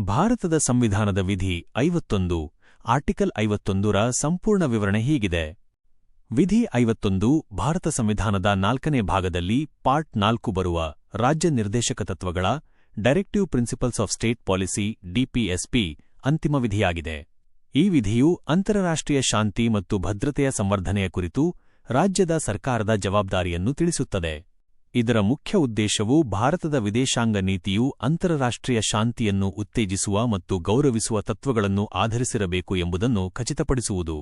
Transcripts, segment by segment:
ಭಾರತದ ಸಂವಿಧಾನದ ವಿಧಿ ಐವತ್ತೊಂದು, ಆರ್ಟಿಕಲ್ ಐವತ್ತೊಂದರ ಸಂಪೂರ್ಣ ವಿವರಣೆ ಹೀಗಿದೆ. ವಿಧಿ ಐವತ್ತೊಂದು ಭಾರತ ಸಂವಿಧಾನದ ನಾಲ್ಕನೇ ಭಾಗದಲ್ಲಿ ಪಾರ್ಟ್ ನಾಲ್ಕು ಬರುವ ರಾಜ್ಯ ನಿರ್ದೇಶಕ ತತ್ವಗಳ directive principles of state policy DPSP ಅಂತಿಮ ವಿಧಿಯಾಗಿದೆ. ಈ ವಿಧಿಯು ಅಂತಾರಾಷ್ಟ್ರೀಯ ಶಾಂತಿ ಮತ್ತು ಭದ್ರತೆಯ ಸಂವರ್ಧನೆಯ ಕುರಿತು ರಾಜ್ಯದ ಸರ್ಕಾರದ ಜವಾಬ್ದಾರಿಯನ್ನು ತಿಳಿಸುತ್ತದೆ. ಇದರ ಮುಖ್ಯ ಉದ್ದೇಶವು ಭಾರತದ ವಿದೇಶಾಂಗ ನೀತಿಯು ಅಂತರರಾಷ್ಟ್ರೀಯ ಶಾಂತಿಯನ್ನು ಉತ್ತೇಜಿಸುವ ಮತ್ತು ಗೌರವಿಸುವ ತತ್ವಗಳನ್ನು ಆಧರಿಸಿರಬೇಕು ಎಂಬುದನ್ನು ಖಚಿತಪಡಿಸುವುದು.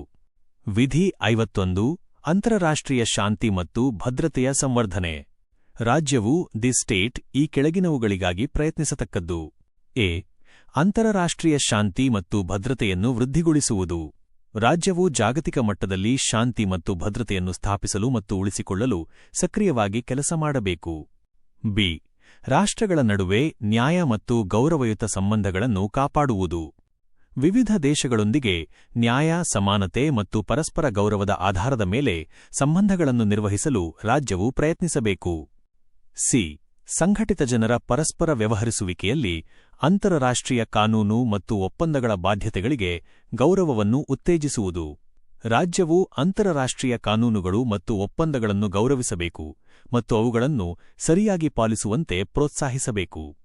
ವಿಧಿ ಐವತ್ತೊಂದು ಅಂತರರಾಷ್ಟ್ರೀಯ ಶಾಂತಿ ಮತ್ತು ಭದ್ರತೆಯ ಸಂವರ್ಧನೆ. ರಾಜ್ಯವು, ದಿ ಸ್ಟೇಟ್, ಈ ಕೆಳಗಿನವುಗಳಿಗಾಗಿ ಪ್ರಯತ್ನಿಸತಕ್ಕದ್ದು. ಎ ಅಂತರರಾಷ್ಟ್ರೀಯ ಶಾಂತಿ ಮತ್ತು ಭದ್ರತೆಯನ್ನು ವೃದ್ಧಿಗೊಳಿಸುವುದು. ರಾಜ್ಯವು ಜಾಗತಿಕ ಮಟ್ಟದಲ್ಲಿ ಶಾಂತಿ ಮತ್ತು ಭದ್ರತೆಯನ್ನು ಸ್ಥಾಪಿಸಲು ಮತ್ತು ಉಳಿಸಿಕೊಳ್ಳಲು ಸಕ್ರಿಯವಾಗಿ ಕೆಲಸ ಮಾಡಬೇಕು. ಬಿ. ರಾಷ್ಟ್ರಗಳ ನಡುವೆ ನ್ಯಾಯ ಮತ್ತು ಗೌರವಯುತ ಸಂಬಂಧಗಳನ್ನು ಕಾಪಾಡುವುದು. ವಿವಿಧ ದೇಶಗಳೊಂದಿಗೆ ನ್ಯಾಯ, ಸಮಾನತೆ ಮತ್ತು ಪರಸ್ಪರ ಗೌರವದ ಆಧಾರದ ಮೇಲೆ ಸಂಬಂಧಗಳನ್ನು ನಿರ್ವಹಿಸಲು ರಾಜ್ಯವು ಪ್ರಯತ್ನಿಸಬೇಕು. ಸಿ. ಸಂಘಟಿತ ಜನರ ಪರಸ್ಪರ ವ್ಯವಹರಿಸುವಿಕೆಯಲ್ಲಿ ಅಂತಾರಾಷ್ಟ್ರೀಯ ಕಾನೂನು ಮತ್ತು ಒಪ್ಪಂದಗಳ ಬಾಧ್ಯತೆಗಳಿಗೆ ಗೌರವವನ್ನು ಉತ್ತೇಜಿಸುವುದು. ರಾಜ್ಯವು ಅಂತರರಾಷ್ಟ್ರೀಯ ಕಾನೂನುಗಳು ಮತ್ತು ಒಪ್ಪಂದಗಳನ್ನು ಗೌರವಿಸಬೇಕು ಮತ್ತು ಅವುಗಳನ್ನು ಸರಿಯಾಗಿ ಪಾಲಿಸುವಂತೆ ಪ್ರೋತ್ಸಾಹಿಸಬೇಕು.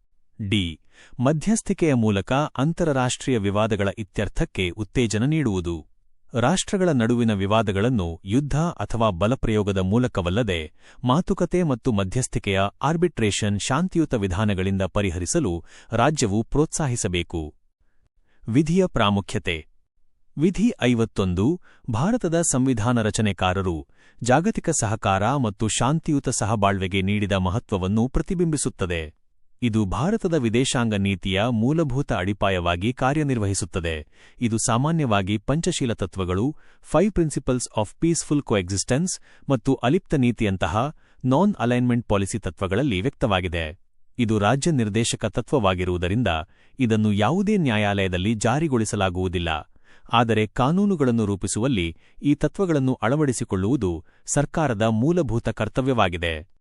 ಡಿ. ಮಧ್ಯಸ್ಥಿಕೆಯ ಮೂಲಕ ಅಂತರರಾಷ್ಟ್ರೀಯ ವಿವಾದಗಳ ಇತ್ಯರ್ಥಕ್ಕೆ ಉತ್ತೇಜನ ನೀಡುವುದು. ರಾಷ್ಟ್ರಗಳ ನಡುವಿನ ವಿವಾದಗಳನ್ನು ಯುದ್ಧ ಅಥವಾ ಬಲಪ್ರಯೋಗದ ಮೂಲಕವಲ್ಲದೆ ಮಾತುಕತೆ ಮತ್ತು ಮಧ್ಯಸ್ಥಿಕೆಯ ಆರ್ಬಿಟ್ರೇಷನ್ ಶಾಂತಿಯುತ ವಿಧಾನಗಳಿಂದ ಪರಿಹರಿಸಲು ರಾಜ್ಯವು ಪ್ರೋತ್ಸಾಹಿಸಬೇಕು. ವಿಧಿಯ ಪ್ರಾಮುಖ್ಯತೆ. ವಿಧಿ ಐವತ್ತೊಂದು, ಭಾರತದ ಸಂವಿಧಾನ ರಚನೆಕಾರರು ಜಾಗತಿಕ ಸಹಕಾರ ಮತ್ತು ಶಾಂತಿಯುತ ಸಹಬಾಳ್ವೆಗೆ ನೀಡಿದ ಮಹತ್ವವನ್ನು ಪ್ರತಿಬಿಂಬಿಸುತ್ತದೆ. ಇದು ಭಾರತದ ವಿದೇಶಾಂಗ ನೀತಿಯ ಮೂಲಭೂತ ಅಡಿಪಾಯವಾಗಿ ಕಾರ್ಯನಿರ್ವಹಿಸುತ್ತದೆ. ಇದು ಸಾಮಾನ್ಯವಾಗಿ ಪಂಚಶೀಲ ತತ್ವಗಳು five principles of peaceful coexistence ಮತ್ತು ಅಲಿಪ್ತ ನೀತಿಯಂತಹ ನಾನ್ ಅಲೈನ್ಮೆಂಟ್ ಪಾಲಿಸಿ ತತ್ವಗಳಲ್ಲಿ ವ್ಯಕ್ತವಾಗಿದೆ. ಇದು ರಾಜ್ಯ ನಿರ್ದೇಶಕ ತತ್ವವಾಗಿರುವುದರಿಂದ ಇದನ್ನು ಯಾವುದೇ ನ್ಯಾಯಾಲಯದಲ್ಲಿ ಜಾರಿಗೊಳಿಸಲಾಗುವುದಿಲ್ಲ. ಆದರೆ ಕಾನೂನುಗಳನ್ನು ರೂಪಿಸುವಲ್ಲಿ ಈ ತತ್ವಗಳನ್ನು ಅಳವಡಿಸಿಕೊಳ್ಳುವುದು ಸರ್ಕಾರದ ಮೂಲಭೂತ ಕರ್ತವ್ಯವಾಗಿದೆ.